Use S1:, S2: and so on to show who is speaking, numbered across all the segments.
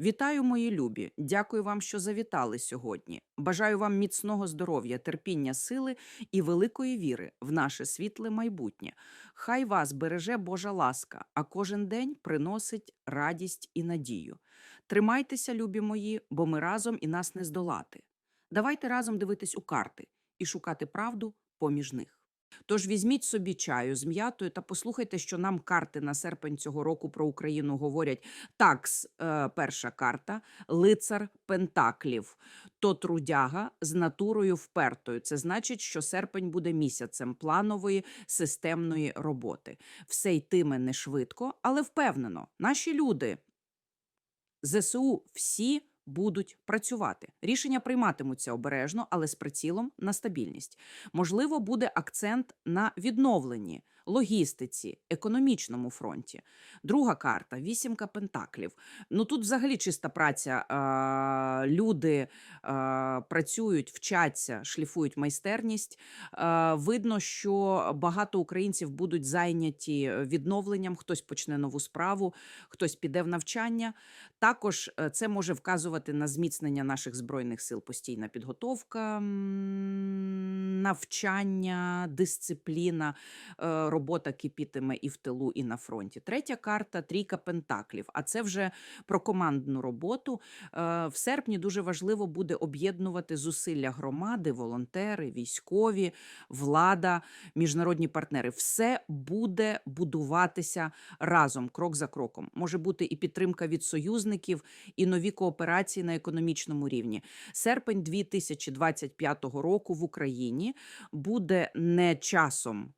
S1: Вітаю, мої любі! Дякую вам, що завітали сьогодні. Бажаю вам міцного здоров'я, терпіння, сили і великої віри в наше світле майбутнє. Хай вас береже Божа ласка, а кожен день приносить радість і надію. Тримайтеся, любі мої, бо ми разом і нас не здолати. Давайте разом дивитись у карти і шукати правду поміж них. Тож візьміть собі чаю з м'ятою та послухайте, що нам карти на серпень цього року про Україну говорять. Такс, е, перша карта, лицар Пентаклів, то трудяга з натурою впертою. Це значить, що серпень буде місяцем планової системної роботи. Все йтиме не швидко, але впевнено, наші люди ЗСУ всі будуть працювати. Рішення прийматимуться обережно, але з прицілом на стабільність. Можливо, буде акцент на відновленні, логістиці, економічному фронті. Друга карта вісімка пентаклів. Ну тут взагалі чиста праця. Е, люди е, працюють, вчаться, шліфують майстерність. Е, видно, що багато українців будуть зайняті відновленням, хтось почне нову справу, хтось піде в навчання. Також е, це може вказувати на зміцнення наших збройних сил, постійна підготовка, навчання, дисципліна, е, робота кипітиме і в тилу, і на фронті. Третя карта трійка пентаклів. А це вже про командну роботу. Е, В серпні дуже важливо буде об'єднувати зусилля громади, волонтери, військові, влада, міжнародні партнери. Все буде будуватися разом, крок за кроком. Може бути і підтримка від союзників, і нові кооперації на економічному рівні. Серпень 2025 року в Україні буде не часом.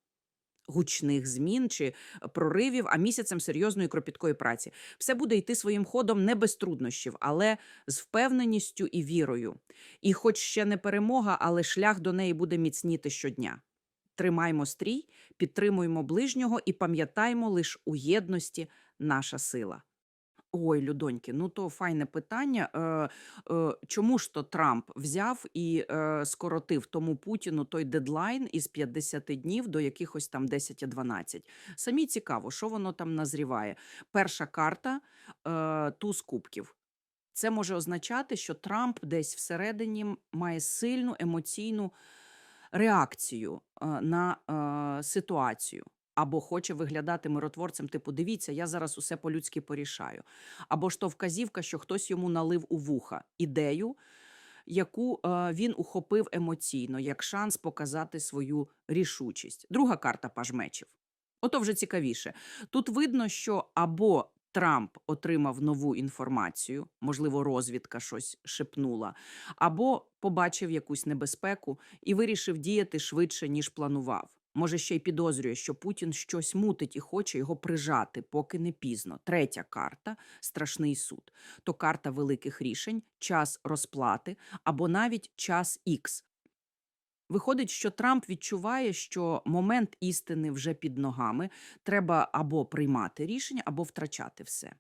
S1: Гучних змін чи проривів, а місяцем серйозної кропіткої праці. Все буде йти своїм ходом не без труднощів, але з впевненістю і вірою. І, хоч ще не перемога, але шлях до неї буде міцніти щодня. Тримаймо стрій, підтримуємо ближнього і пам'ятаймо лиш у єдності наша сила. Ой, Людоньки, ну то файне питання. Е, е, чому ж то Трамп взяв і е, скоротив тому Путіну той дедлайн із 50 днів до якихось там 10-12? Самі цікаво, що воно там назріває. Перша карта е, туз кубків. Це може означати, що Трамп десь всередині має сильну емоційну реакцію е, на е, ситуацію. Або хоче виглядати миротворцем, типу, дивіться, я зараз усе по-людськи порішаю. Або ж то вказівка, що хтось йому налив у вуха ідею, яку е, він ухопив емоційно, як шанс показати свою рішучість. Друга карта паж мечів. Ото вже цікавіше. Тут видно, що або Трамп отримав нову інформацію, можливо, розвідка щось шепнула, або побачив якусь небезпеку і вирішив діяти швидше, ніж планував. Може, ще й підозрює, що Путін щось мутить і хоче його прижати, поки не пізно. Третя карта страшний суд. То карта великих рішень, час розплати або навіть час ікс. Виходить, що Трамп відчуває, що момент істини вже під ногами, треба або приймати рішення, або втрачати все.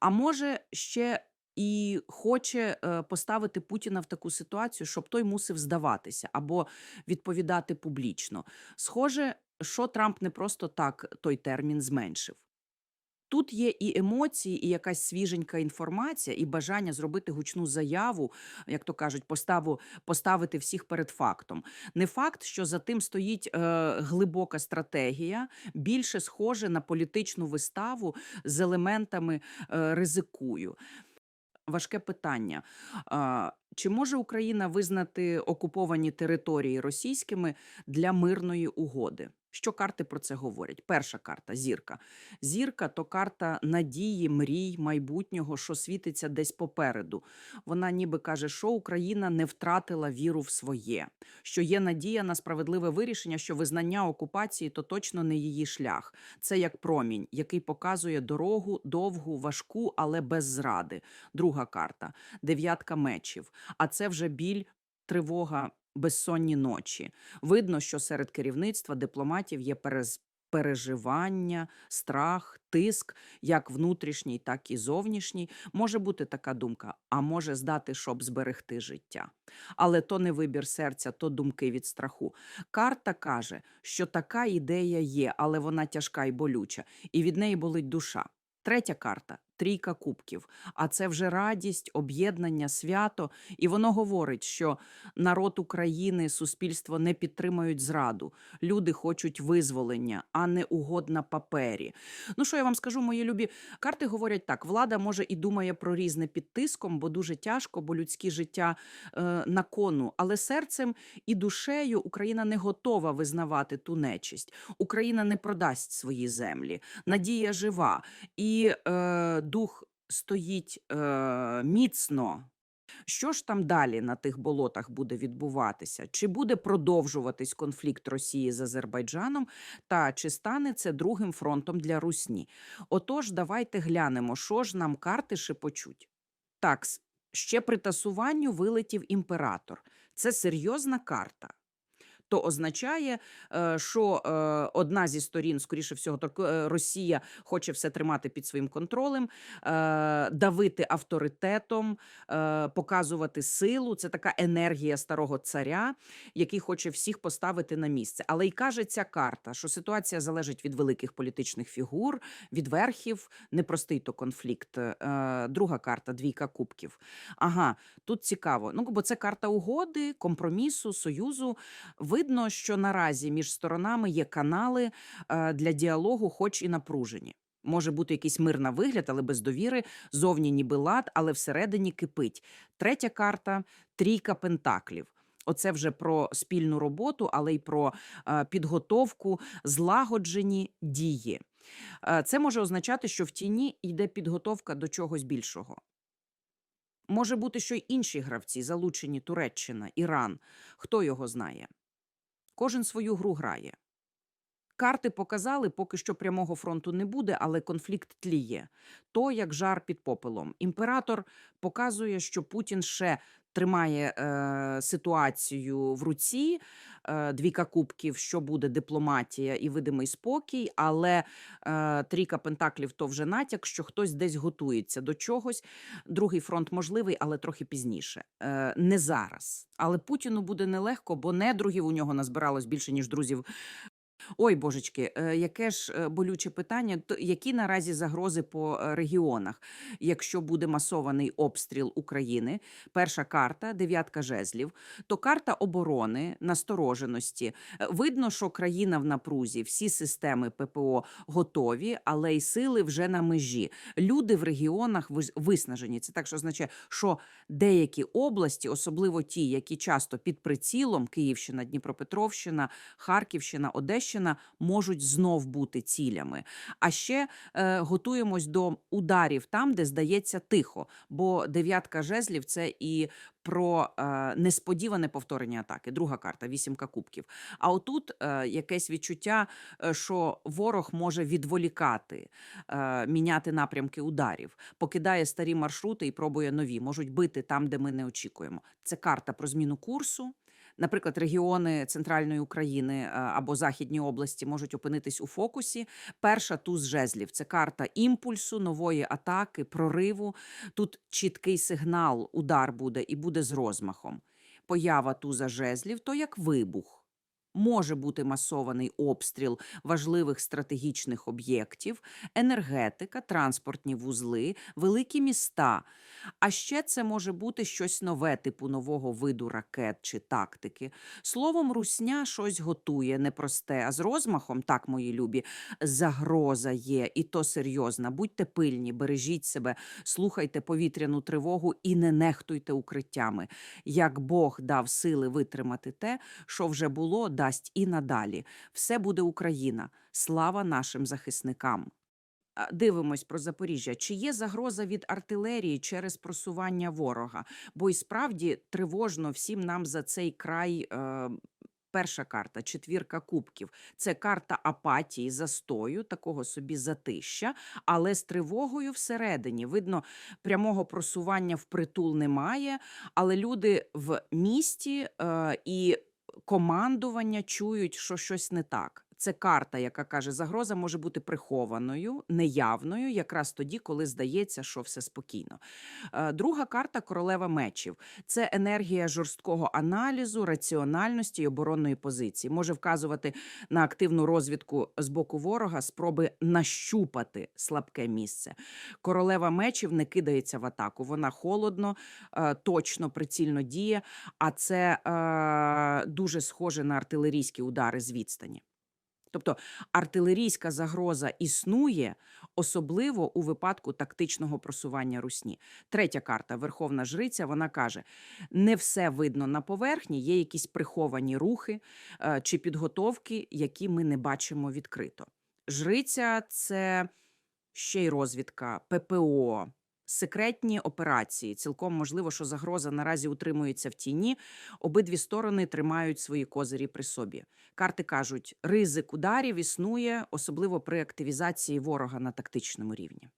S1: А може ще і хоче е, поставити Путіна в таку ситуацію, щоб той мусив здаватися або відповідати публічно. Схоже, що Трамп не просто так той термін зменшив. Тут є і емоції, і якась свіженька інформація, і бажання зробити гучну заяву, як то кажуть, поставу, поставити всіх перед фактом. Не факт, що за тим стоїть е, глибока стратегія, більше схоже на політичну виставу з елементами е, ризикую. Важке питання. Чи може Україна визнати окуповані території російськими для мирної угоди? Що карти про це говорять? Перша карта зірка. Зірка то карта надії, мрій, майбутнього, що світиться десь попереду. Вона ніби каже, що Україна не втратила віру в своє, що є надія на справедливе вирішення, що визнання окупації то точно не її шлях. Це як промінь, який показує дорогу довгу, важку, але без зради. Друга карта дев'ятка мечів. А це вже біль, тривога, безсонні ночі. Видно, що серед керівництва дипломатів є переживання, страх, тиск, як внутрішній, так і зовнішній. Може бути така думка, а може здати, щоб зберегти життя. Але то не вибір серця, то думки від страху. Карта каже, що така ідея є, але вона тяжка і болюча, і від неї болить душа. Третя карта трійка кубків. А це вже радість, об'єднання, свято. І воно говорить, що народ України, суспільство не підтримують зраду. Люди хочуть визволення, а не угод на папері. Ну що я вам скажу, мої любі карти говорять так: влада може і думає про різне під тиском, бо дуже тяжко, бо людське життя е, на кону. Але серцем і душею Україна не готова визнавати ту нечисть. Україна не продасть свої землі. Надія жива, і е, дух стоїть е, міцно. Що ж там далі на тих болотах буде відбуватися? Чи буде продовжуватись конфлікт Росії з Азербайджаном, та чи стане це другим фронтом для Русні? Отож, давайте глянемо, що ж нам карти шепочуть. Так, ще при тасуванню вилетів імператор. Це серйозна карта. То означає, е, що е, одна зі сторін, скоріше всього, е, Росія хоче все тримати під своїм контролем, давити авторитетом, показувати силу. Це така енергія старого царя, який хоче всіх поставити на місце. Але й каже ця карта, що ситуація залежить від великих політичних фігур, від верхів. Непростий то конфлікт. Друга карта двійка кубків. Ага, тут цікаво. Ну бо це карта угоди, компромісу, союзу. Видно, що наразі між сторонами є канали е, для діалогу, хоч і напружені. Може бути якийсь мир на вигляд, але без довіри, зовні ніби лад, але всередині кипить. Третя карта трійка пентаклів. Оце вже про спільну роботу, але й про е, підготовку, злагоджені дії. Е, Це може означати, що в тіні йде підготовка до чогось більшого. Може бути, що й інші гравці, залучені Туреччина, Іран. Хто його знає? Кожен свою гру грає. Карти показали, поки що прямого фронту не буде, але конфлікт тліє. То як жар під попелом. Імператор показує, що Путін ще тримає е, ситуацію в руці. Е, двійка кубків, що буде дипломатія і видимий спокій, але е, трійка пентаклів то вже натяк, що хтось десь готується до чогось. Другий фронт можливий, але трохи пізніше. Е, не зараз. Але Путіну буде нелегко, бо недругів у нього назбиралось більше, ніж друзів Ой, божечки, е, яке ж е, болюче питання. То які наразі загрози по е, регіонах, якщо буде масований обстріл України? Перша карта дев'ятка жезлів, то карта оборони, настороженості. Видно, що країна в напрузі, всі системи ППО готові, але й сили вже на межі. Люди в регіонах вис- виснажені. Це так, що означає, що деякі області, особливо ті, які часто під прицілом Київщина, Дніпропетровщина, Харківщина, Одещина можуть знов бути цілями. А ще е, готуємось до ударів там, де здається тихо. Бо дев'ятка жезлів це і про е, несподіване повторення атаки. Друга карта вісімка кубків. А отут е, якесь відчуття, е, що ворог може відволікати, е, міняти напрямки ударів, покидає старі маршрути і пробує нові. Можуть бити там, де ми не очікуємо. Це карта про зміну курсу. Наприклад, регіони центральної України е, або західні області можуть опинитись у фокусі. Перша туз жезлів це карта імпульсу, нової атаки, прориву. Тут чіткий сигнал, удар буде і буде з розмахом. Поява туза жезлів то як вибух. Може бути масований обстріл важливих стратегічних об'єктів, енергетика, транспортні вузли, великі міста. А ще це може бути щось нове, типу нового виду ракет чи тактики. Словом, русня щось готує непросте, а з розмахом, так, мої любі, загроза є, і то серйозна. Будьте пильні, бережіть себе, слухайте повітряну тривогу і не нехтуйте укриттями. Як Бог дав сили витримати те, що вже було, дасть і надалі. Все буде Україна. Слава нашим захисникам. Дивимось про Запоріжжя. Чи є загроза від артилерії через просування ворога? Бо і справді тривожно всім нам за цей край. Е, Перша карта четвірка кубків. Це карта апатії, застою, такого собі затища, але з тривогою всередині. Видно, прямого просування в притул немає, але люди в місті е, і командування чують, що щось не так. Це карта, яка каже, загроза може бути прихованою, неявною, якраз тоді, коли здається, що все спокійно. Е, Друга карта королева мечів. Це енергія жорсткого аналізу, раціональності і оборонної позиції. Може вказувати на активну розвідку з боку ворога, спроби нащупати слабке місце. Королева мечів не кидається в атаку. Вона холодно, е, точно, прицільно діє, а це е, дуже схоже на артилерійські удари з відстані. Тобто артилерійська загроза існує, особливо у випадку тактичного просування русні. Третя карта Верховна Жриця. Вона каже: не все видно на поверхні, є якісь приховані рухи е, чи підготовки, які ми не бачимо відкрито. Жриця це ще й розвідка, ППО. Секретні операції цілком можливо, що загроза наразі утримується в тіні. Обидві сторони тримають свої козирі при собі. Карти кажуть, ризик ударів існує, особливо при активізації ворога на тактичному рівні.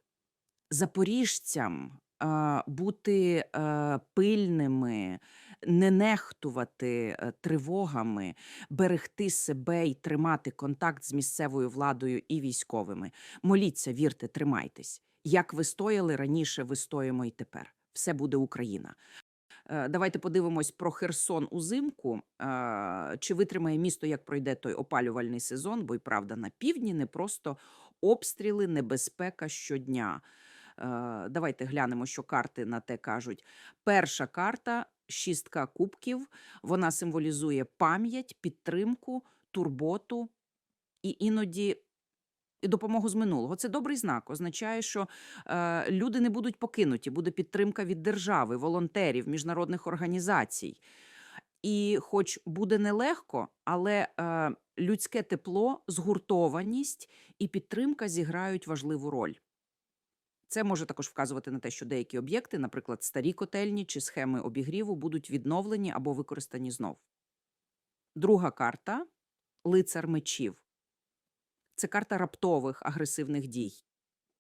S1: Запоріжцям е, бути е, пильними, не нехтувати е, тривогами, берегти себе і тримати контакт з місцевою владою і військовими. Моліться, вірте, тримайтесь. Як ви стояли раніше, ви стоїмо і тепер. Все буде Україна. Е, Давайте подивимось про Херсон узимку. Е, Чи витримає місто, як пройде той опалювальний сезон? Бо й правда, на півдні не просто обстріли, небезпека щодня. Е, Давайте глянемо, що карти на те кажуть. Перша карта шістка кубків. Вона символізує пам'ять, підтримку, турботу і іноді. Допомогу з минулого. Це добрий знак. Означає, що е, люди не будуть покинуті, буде підтримка від держави, волонтерів, міжнародних організацій. І, хоч буде нелегко, але е, людське тепло, згуртованість і підтримка зіграють важливу роль. Це може також вказувати на те, що деякі об'єкти, наприклад, старі котельні чи схеми обігріву, будуть відновлені або використані знов. Друга карта лицар мечів. Це карта раптових агресивних дій.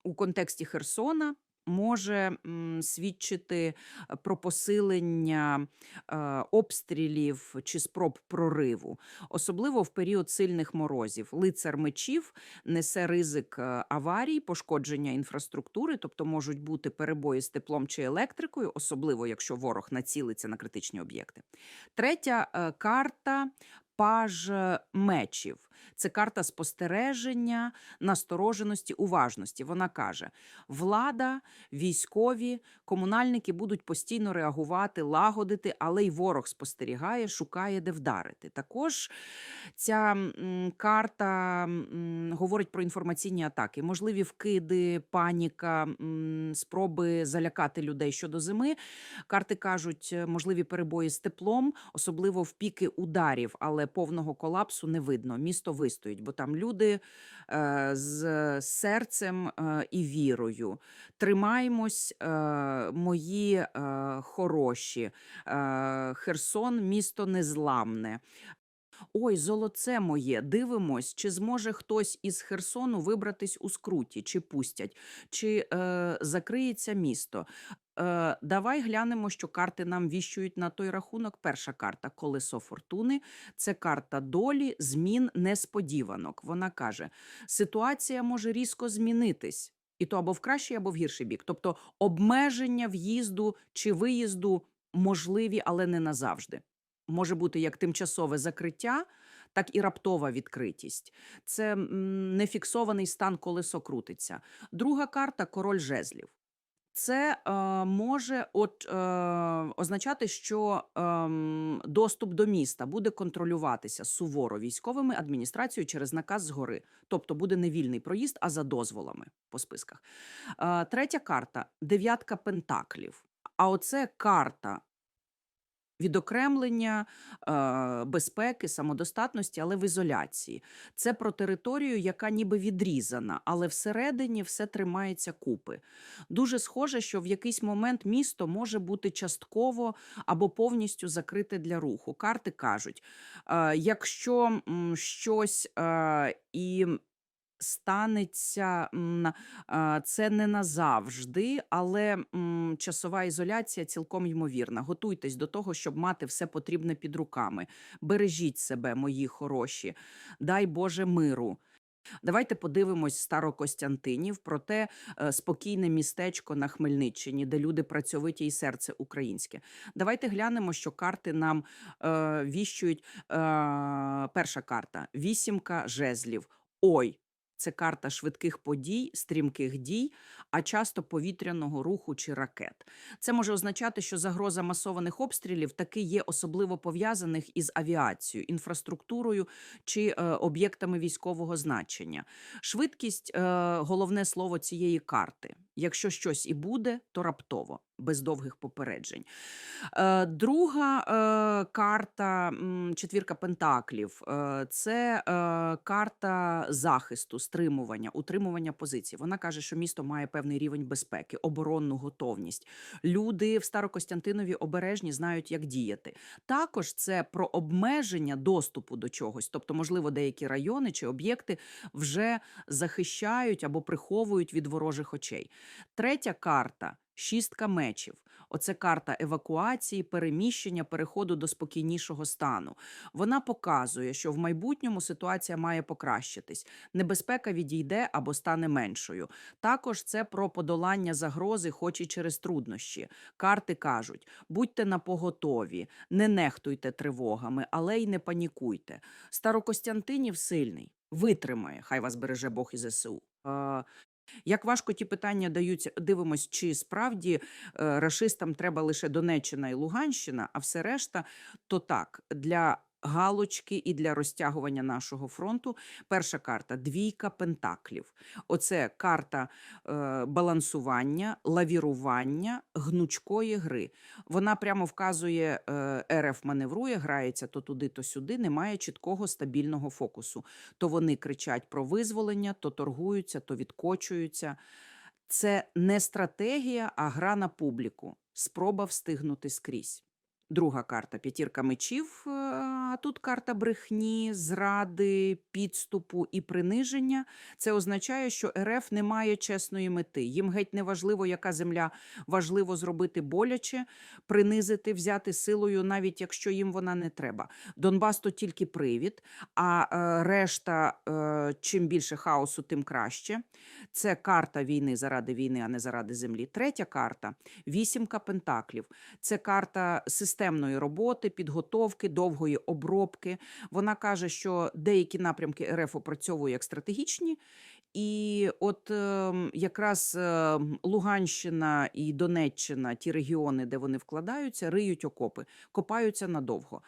S1: У контексті Херсона може свідчити е, про посилення е, обстрілів чи спроб прориву, особливо в період сильних морозів. Лицар мечів несе ризик е, аварій, пошкодження інфраструктури, тобто можуть бути перебої з теплом чи електрикою, особливо якщо ворог націлиться на критичні об'єкти. Третя карта. Паж мечів це карта спостереження, настороженості, уважності. Вона каже: влада, військові, комунальники будуть постійно реагувати, лагодити, але й ворог спостерігає, шукає, де вдарити. Також ця карта говорить про інформаційні атаки, можливі вкиди, паніка, спроби залякати людей щодо зими. Карти кажуть, е, можливі перебої з теплом, особливо в піки ударів, але повного колапсу не видно. Місто вистоїть, бо там люди е, з серцем е, і вірою. Тримаємось, е, мої хороші. Херсон місто незламне. Ой, золоце моє, дивимось, чи зможе хтось із Херсону вибратись у скруті, чи пустять, чи е, закриється місто. Е, давай глянемо, що карти нам віщують на той рахунок. Перша карта колесо фортуни. Це карта долі, змін, несподіванок. Вона каже: ситуація може різко змінитись, і то або в кращий, або в гірший бік. Тобто обмеження в'їзду чи виїзду можливі, але не назавжди може бути як тимчасове закриття, так і раптова відкритість. Це нефіксований стан колесо крутиться. Друга карта король жезлів. Це е, може от, е, означати, що е, доступ до міста буде контролюватися суворо військовими адміністрацією через наказ згори. Тобто буде не вільний проїзд, а за дозволами по списках. Е, третя карта дев'ятка пентаклів. А оце карта відокремлення, е, безпеки, самодостатності, але в ізоляції. Це про територію, яка ніби відрізана, але всередині все тримається купи. Дуже схоже, що в якийсь момент місто може бути частково або повністю закрите для руху. Карти кажуть, е, якщо щось е, і станеться м, це не назавжди, але часова ізоляція цілком ймовірна. Готуйтесь до того, щоб мати все потрібне під руками. Бережіть себе, мої хороші. Дай Боже миру. Давайте подивимось Старокостянтинів про те е, спокійне містечко на Хмельниччині, де люди працьовиті і серце українське. Давайте глянемо, що карти нам е, віщують. Е, перша карта вісімка жезлів. Ой. Це карта швидких подій, стрімких дій, а часто повітряного руху чи ракет. Це може означати, що загроза масованих обстрілів таки є особливо пов'язаних із авіацією, інфраструктурою чи е, об'єктами військового значення. Швидкість е, головне слово цієї карти. Якщо щось і буде, то раптово, без довгих попереджень. Е, друга е, карта, четвірка пентаклів, е, це карта захисту, стримування, утримування позицій. Вона каже, що місто має певний рівень безпеки, оборонну готовність. Люди в Старокостянтинові обережні знають, як діяти. Також це про обмеження доступу до чогось, тобто, можливо, деякі райони чи об'єкти вже захищають або приховують від ворожих очей. Третя карта шістка мечів. Оце карта евакуації, переміщення, переходу до спокійнішого стану. Вона показує, що в майбутньому ситуація має покращитись. Небезпека відійде або стане меншою. Також це про подолання загрози, хоч і через труднощі. Карти кажуть: будьте на поготові, не нехтуйте тривогами, але й не панікуйте. Старокостянтинів сильний, витримає, хай вас береже Бог і ЗСУ. Як важко ті питання даються, дивимось, чи справді е, рашистам треба лише Донеччина і Луганщина, а все решта, то так, для галочки і для розтягування нашого фронту. Перша карта двійка пентаклів. Оце карта е, балансування, лавірування, гнучкої гри. Вона прямо вказує, е, РФ маневрує, грається то туди, то сюди, немає чіткого стабільного фокусу. То вони кричать про визволення, то торгуються, то відкочуються. Це не стратегія, а гра на публіку. Спроба встигнути скрізь. Друга карта п'ятірка мечів. е, А тут карта брехні, зради, підступу і приниження. Це означає, що РФ не має чесної мети. Їм геть не важливо, яка земля важливо зробити боляче, принизити, взяти силою, навіть якщо їм вона не треба. Донбас то тільки привід, а е, решта, е, чим більше хаосу, тим краще. Це карта війни заради війни, а не заради землі. Третя карта вісімка пентаклів. Це карта системної роботи, підготовки, довгої обробки. Вона каже, що деякі напрямки РФ опрацьовує як стратегічні. І от ем, якраз ем, Луганщина і Донеччина, ті регіони, де вони вкладаються, риють окопи, копаються надовго.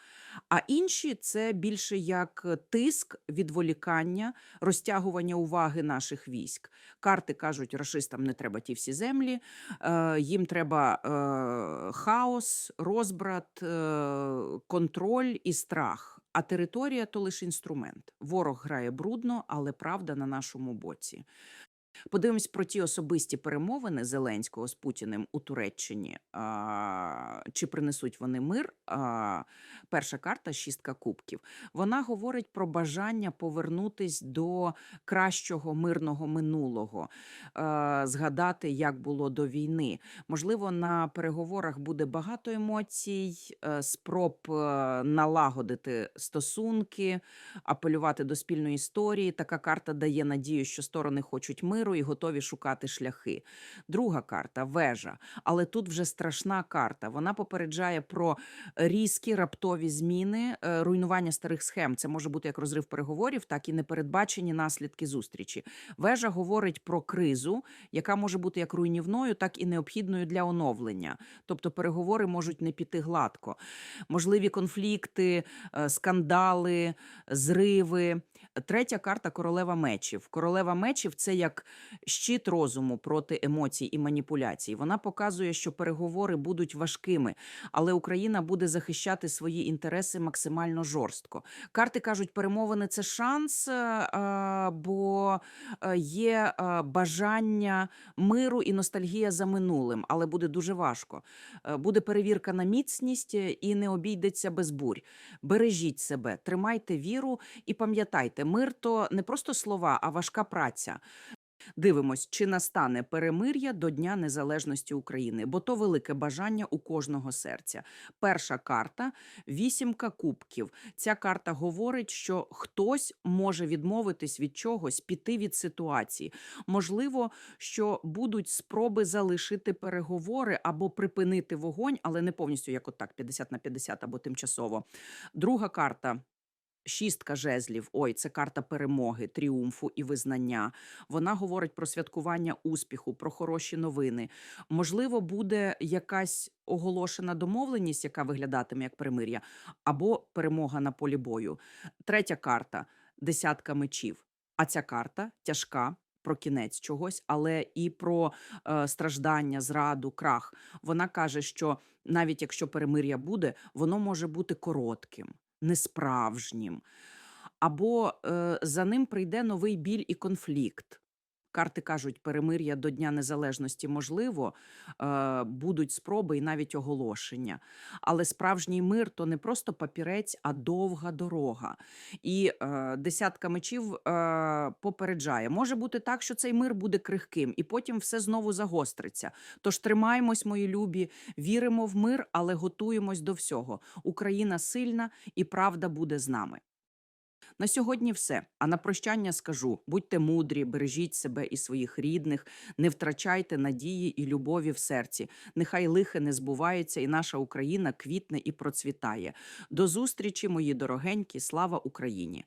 S1: А інші це більше як тиск, відволікання, розтягування уваги наших військ. Карти кажуть, рашистам не треба ті всі землі, е, їм треба е, хаос, розбрат, е, контроль і страх. А територія то лише інструмент. Ворог грає брудно, але правда на нашому боці. Подивимось про ті особисті перемовини Зеленського з Путіним у Туреччині. А, чи принесуть вони мир? А, перша карта шістка кубків. Вона говорить про бажання повернутись до кращого мирного минулого, а, згадати, як було до війни. Можливо, на переговорах буде багато емоцій, е, спроб е, налагодити стосунки, апелювати до спільної історії. Така карта дає надію, що сторони хочуть миру і готові шукати шляхи. Друга карта вежа. Але тут вже страшна карта. Вона попереджає про різкі раптові зміни, е, руйнування старих схем. Це може бути як розрив переговорів, так і непередбачені наслідки зустрічі. Вежа говорить про кризу, яка може бути як руйнівною, так і необхідною для оновлення. Тобто переговори можуть не піти гладко. Можливі конфлікти, е, скандали, зриви. Третя карта королева мечів. Королева мечів це як щит розуму проти емоцій і маніпуляцій. Вона показує, що переговори будуть важкими, але Україна буде захищати свої інтереси максимально жорстко. Карти кажуть, перемовини це шанс, е, бо е, є е, бажання миру і ностальгія за минулим, але буде дуже важко. Буде перевірка на міцність і не обійдеться без бурь. Бережіть себе, тримайте віру і пам'ятайте, мир то не просто слова, а важка праця. Дивимось, чи настане перемир'я до Дня Незалежності України, бо то велике бажання у кожного серця. Перша карта вісімка кубків. Ця карта говорить, що хтось може відмовитись від чогось, піти від ситуації. Можливо, що будуть спроби залишити переговори або припинити вогонь, але не повністю як отак, 50 на 50 або тимчасово. Друга карта. Шістка жезлів. Ой, це карта перемоги, тріумфу і визнання. Вона говорить про святкування успіху, про хороші новини. Можливо, буде якась оголошена домовленість, яка виглядатиме як перемир'я, або перемога на полі бою. Третя карта десятка мечів. А ця карта тяжка. Про кінець чогось, але і про е, страждання, зраду, крах. Вона каже, що навіть якщо перемир'я буде, воно може бути коротким, несправжнім, або е, за ним прийде новий біль і конфлікт. Карти кажуть, перемир'я до Дня Незалежності можливо, е, будуть спроби і навіть оголошення. Але справжній мир то не просто папірець, а довга дорога. І е, десятка мечів е, попереджає. Може бути так, що цей мир буде крихким, і потім все знову загостриться. Тож тримаємось, мої любі, віримо в мир, але готуємось до всього. Україна сильна і правда буде з нами. На сьогодні все. А на прощання скажу: будьте мудрі, бережіть себе і своїх рідних, не втрачайте надії і любові в серці. Нехай лихе не збувається, і наша Україна квітне і процвітає. До зустрічі, мої дорогенькі, слава Україні!